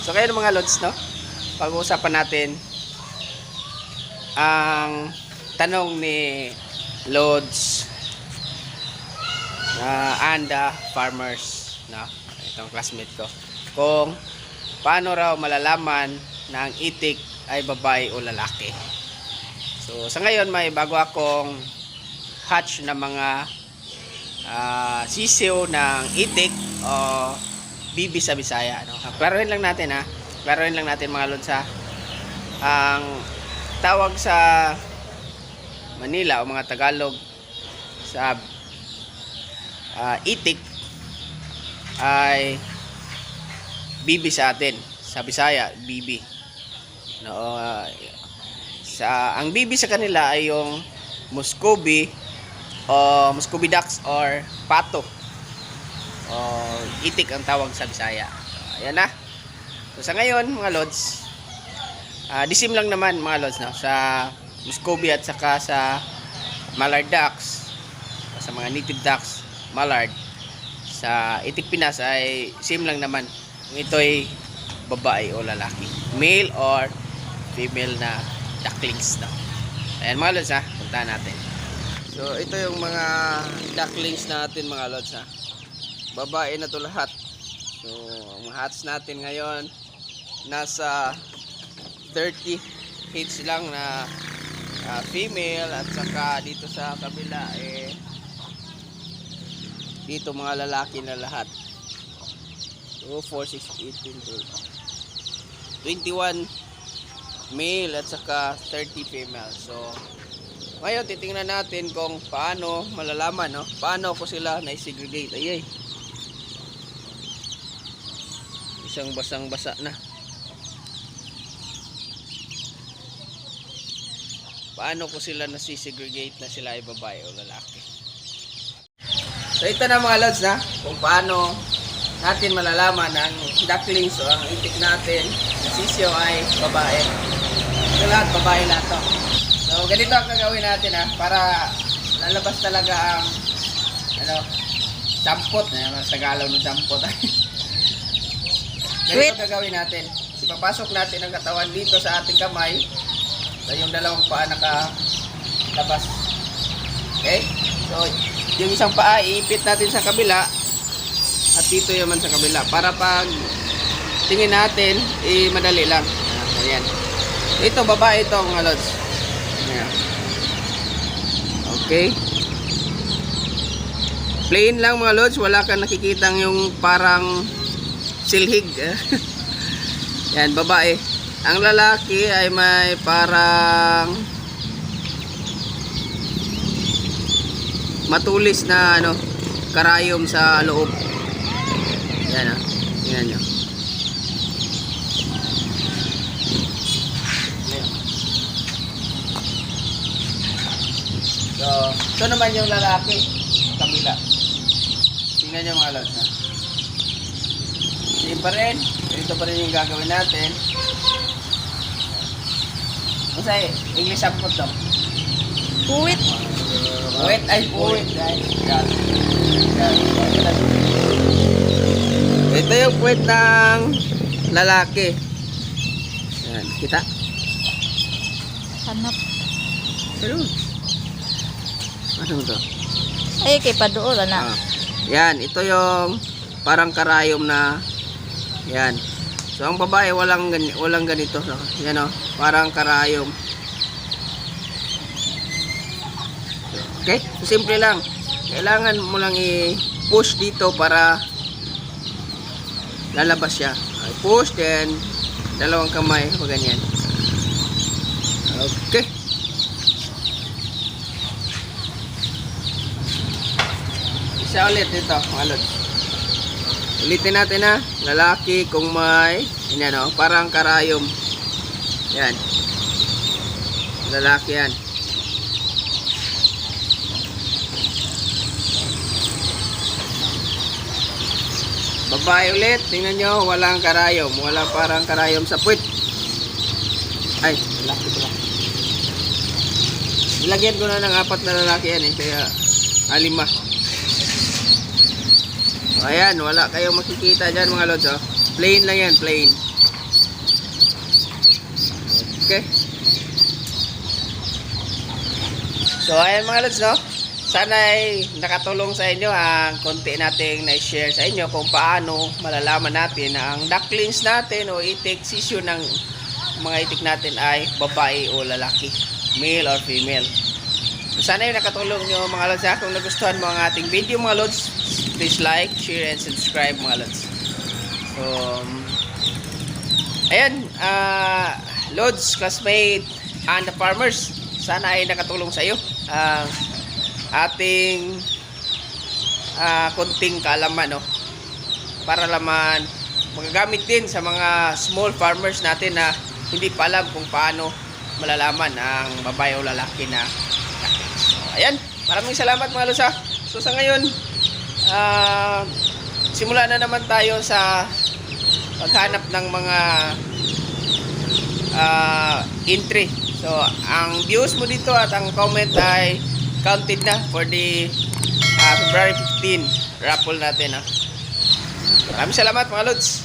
So kayo mga lods, no? Pag-uusapan natin ang tanong ni Lods na Anda Farmers, no? Itong classmate ko. Kung paano raw malalaman na ang itik ay babae o lalaki. So sa ngayon may bago akong hatch na mga ah, sisiw ng itik o bibi sa Bisaya. No? Klaruhin lang natin ha. Klaruhin lang natin mga lods. Ang tawag sa Manila o mga Tagalog sa ah, itik ay bibi sa atin. Sa Bisaya, bibi. No, ah, sa ang bibi sa kanila ay yung Muscovy o Muscovy ducks or pato. O itik ang tawag sa Bisaya. So, ayan na. So sa ngayon mga lods, ah disim lang naman mga lods no? Sa Muscovy at saka sa Mallard ducks sa mga native ducks Mallard sa Itik Pinas ay same lang naman. Kung ito ay babae o lalaki male or female na ducklings no? Ayan mga lods ha? Puntahan natin. So ito yung mga ducklings natin mga lods ha babae na to lahat. So ang hats natin ngayon nasa 30 heads lang na ah, female at saka dito sa kabila eh dito mga lalaki na lahat. So 4, 6, 18, 21 male at saka 30 female. So ngayon titingnan natin kung paano malalaman no? Paano ko sila na-segregate? Ayay isang basang basa na. Paano ko sila nasisegregate na sila ay babae o lalaki? So ito na mga lods na kung paano natin malalaman ang ducklings o ang itik natin na sisyo ay babae. Ito lahat babae lahat to. So ganito ang gagawin natin ha para lalabas talaga ang ano sampot na yung Tagalog ng sampot ganito Wait. gagawin natin ipapasok natin ang katawan dito sa ating kamay So, yung dalawang paa nakalabas. Okay? So, yung isang paa, iipit natin sa kabila. At dito yaman sa kabila. Para pag tingin natin, eh, madali lang. Ayan. Ito, babae ito, mga lods. Ayan. Okay. Plain lang mga lods. Wala kang nakikitang yung parang silhig. Yan, babae. Ang lalaki ay may parang matulis na ano, karayom sa loob. Yan ah. Tingnan nyo. Ayan. So, ito naman yung lalaki. Kabila. Tingnan nyo mga lods ha. Same pa rin. Ito pa rin yung gagawin natin. Masay, English sampot daw. Puwit. Wait, ay puwit. guys. Yan. Yan. Ito yung puwit ng lalaki. Yan, kita. Hanap. Pero, ano to? Ay, kay padool, ana. Ah, yan, ito yung parang karayom na yan. So ang babae walang gani, walang ganito, no? Yan oh, parang karayom. Okay? So, simple lang. Kailangan mo lang i-push dito para lalabas siya. Ay, push then dalawang kamay, o ganyan. Okay. Isa ulit dito, mga lods. Ulitin natin ha. Lalaki kung may, yan o, parang karayom. Yan. Lalaki yan. Babae ulit, tingnan nyo, walang karayom. Walang parang karayom sa puwit. Ay, lalaki pala. Nilagyan ko na ng apat na lalaki yan eh, kaya ah, lima. So, ayan, wala kayong makikita dyan mga lods. Oh. Plain lang yan, plain. Okay. So, ayan mga lods, no? Sana ay nakatulong sa inyo ang konti nating na-share sa inyo kung paano malalaman natin na ang ducklings natin o itik sisyo ng mga itik natin ay babae o lalaki, male or female. So, sana ay nakatulong nyo mga lods ha. Kung nagustuhan mo ang ating video mga lods, please like, share, and subscribe mga lods. So, um, ayan, ah, lods, classmate, and the farmers, sana ay nakatulong sa iyo ang ating ah, konting kaalaman, no? Para laman magagamit din sa mga small farmers natin na hindi pa alam kung paano malalaman ang babae o lalaki na. So, ayan, maraming salamat mga lods ha. So sa ngayon, ah, simula na naman tayo sa paghanap ng mga ah, entry. So, ang views mo dito at ang comment ay counted na for the ah, February 15 raffle natin. ah. Maraming salamat mga lods.